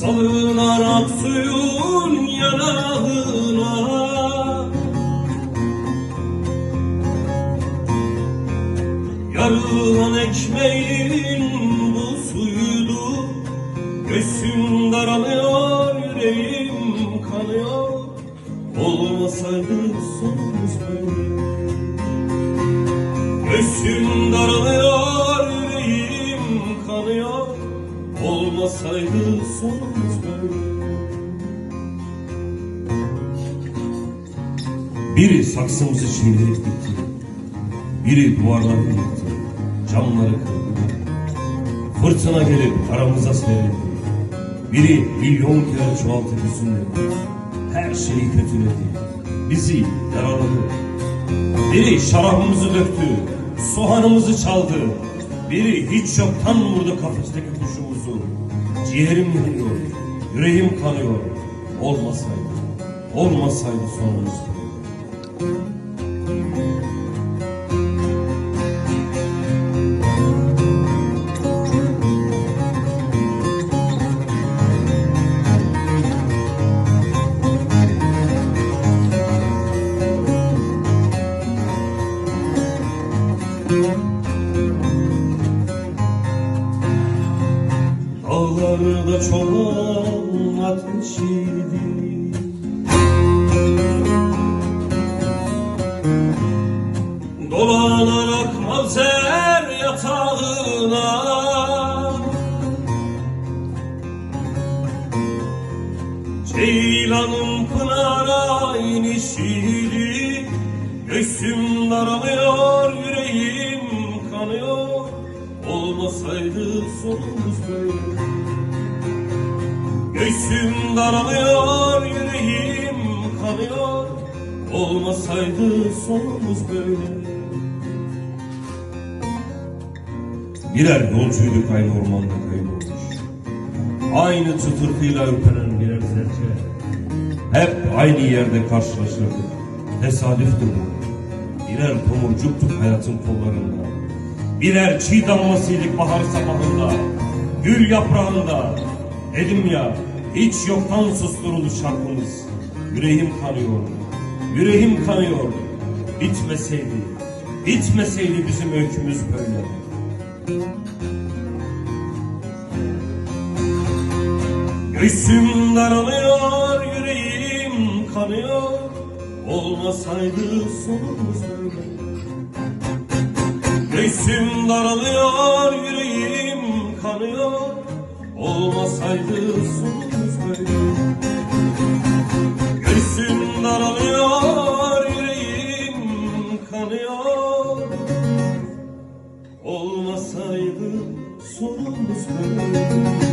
Salınarak suyun yanağına. Yarılan ekmeğin bu suyudu Göğsüm daralıyor, yüreğim kanıyor. Olmasaydı sonumuz böyle Göğsüm daralıyor yüreğim kanıyor. Olmasaydı sonumuz böyle Biri saksımızı çimdirip gitti Biri duvarları yıktı. Camları kırdı. Fırtına gelip aramıza serildi biri milyon kere çoğaltıp üzümle her şeyi kötüledi Bizi yaraladı. Biri şarabımızı döktü Soğanımızı çaldı. Biri hiç yoktan vurdu kafesteki kuşumuzu. Ciğerim yanıyor Yüreğim kanıyor. Olmasaydı Olmasaydı sonumuz Dağlarda çoban ateşiydi Dolanarak mazer yatağına. Ceylanın pınara inişiydi Göğsüm daralıyor, yüreğim kanıyor. Olmasaydı sonumuz böyle Göğsüm daralıyor, yüreğim kanıyor. Olmasaydı sonumuz böyle Birer yolcuyduk aynı ormanda kaybolmuş Aynı çıtırtıyla ürperen birer serçe Hep aynı yerde karşılaşırdık. Tesadüftü bu Birer tomurcuktuk hayatın kollarında. Birer çiğ damlasıydık bahar sabahında. Gül yaprağında. Dedim ya hiç yoktan susturuldu şarkımız. Yüreğim kanıyor Yüreğim kanıyor. Bitmeseydi Bitmeseydi bizim öykümüz böyle. Göğsüm daralıyor, Olmasaydı sonumuz böyle Göğsüm daralıyor, yüreğim kanıyor. Olmasaydı sonumuz böyle Göğsüm daralıyor, yüreğim kanıyor. Olmasaydı sonumuz böyle